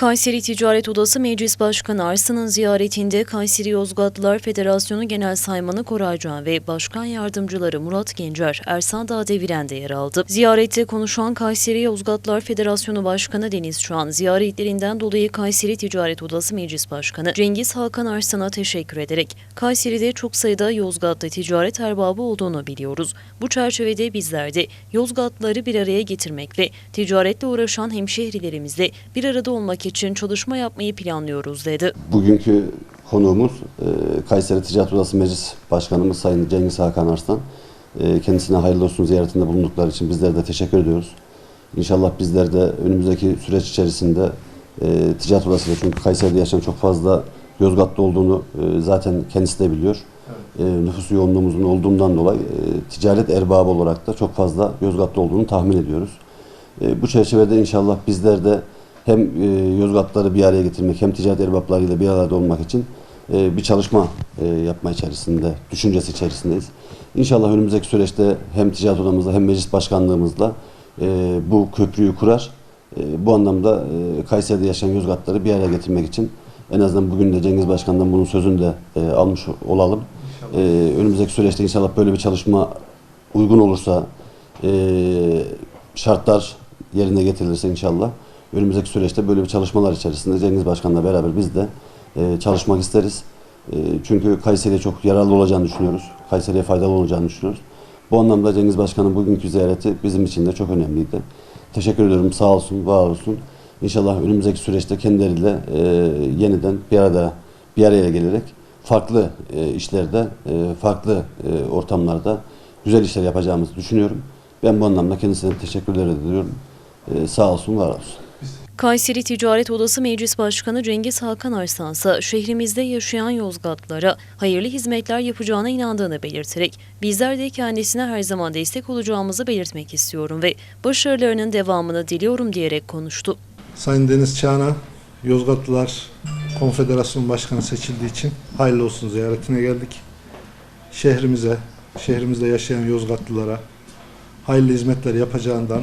Kayseri Ticaret Odası Meclis Başkanı Arslan'ın ziyaretinde Kayseri Yozgatlılar Federasyonu Genel Saymanı Koray Can ve Başkan Yardımcıları Murat Gencer, Ersan Dağdeviren de yer aldı. Ziyarette konuşan Kayseri Yozgatlılar Federasyonu Başkanı Deniz Çuan, ziyaretlerinden dolayı Kayseri Ticaret Odası Meclis Başkanı Cengiz Hakan Arslan'a teşekkür ederek Kayseri'de çok sayıda Yozgatlı ticaret erbabı olduğunu biliyoruz. Bu çerçevede bizler de Yozgatlıları bir araya getirmek ve ticaretle uğraşan hemşehrilerimizle bir arada olmak için çalışma yapmayı planlıyoruz dedi. Bugünkü konuğumuz e, Kayseri Ticaret Odası Meclis Başkanımız Sayın Cengiz Hakan Arslan. E, Kendisine hayırlı olsun ziyaretinde bulundukları için bizler de teşekkür ediyoruz. İnşallah bizler de önümüzdeki süreç içerisinde e, Ticaret Odası çünkü Kayseri'de yaşayan çok fazla Yozgatlı olduğunu zaten kendisi de biliyor. E, nüfus yoğunluğumuzun olduğundan dolayı ticaret erbabı olarak da çok fazla Yozgatlı olduğunu tahmin ediyoruz. Bu çerçevede inşallah bizler de hem e, Yozgatları bir araya getirmek hem ticaret erbaplarıyla bir arada olmak için e, bir çalışma e, yapma içerisinde, düşüncesi içerisindeyiz. İnşallah önümüzdeki süreçte hem ticaret odamızla hem meclis başkanlığımızla e, bu köprüyü kurar. E, bu anlamda e, Kayseri'de yaşayan Yozgatları bir araya getirmek için en azından bugün de Cengiz Başkan'dan bunun sözünü de e, almış olalım. E, önümüzdeki süreçte inşallah böyle bir çalışma uygun olursa e, şartlar yerine getirilirse inşallah önümüzdeki süreçte böyle bir çalışmalar içerisinde Cengiz Başkan'la beraber biz de e, çalışmak isteriz. E, çünkü Kayseri'ye çok yararlı olacağını düşünüyoruz. Kayseri'ye faydalı olacağını düşünüyoruz. Bu anlamda Cengiz Başkan'ın bugünkü ziyareti bizim için de çok önemliydi. Teşekkür ediyorum. Sağ olsun, var olsun. İnşallah önümüzdeki süreçte kendileriyle e, yeniden bir arada bir araya gelerek farklı e, işlerde, e, farklı e, ortamlarda güzel işler yapacağımızı düşünüyorum. Ben bu anlamda kendisine teşekkürler ediyorum. E, sağ olsun, var olsun. Kayseri Ticaret Odası Meclis Başkanı Cengiz Hakan Arslan ise şehrimizde yaşayan Yozgatlılara hayırlı hizmetler yapacağına inandığını belirterek bizler de kendisine her zaman destek olacağımızı belirtmek istiyorum ve başarılarının devamını diliyorum diyerek konuştu. Sayın Deniz Çağna, Yozgatlılar Konfederasyonu Başkanı seçildiği için hayırlı olsun ziyaretine geldik. Şehrimize, şehrimizde yaşayan Yozgatlılara hayırlı hizmetler yapacağından,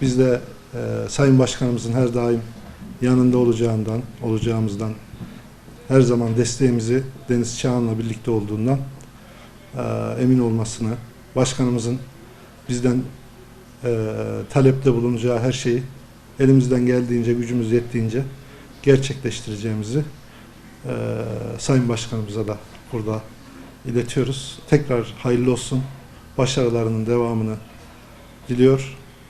biz de e, Sayın Başkanımızın her daim yanında olacağından, olacağımızdan, her zaman desteğimizi Deniz Çağan'la birlikte olduğundan e, emin olmasını, başkanımızın bizden e, talepte bulunacağı her şeyi elimizden geldiğince, gücümüz yettiğince gerçekleştireceğimizi e, Sayın Başkanımıza da burada iletiyoruz. Tekrar hayırlı olsun. Başarılarının devamını diliyor.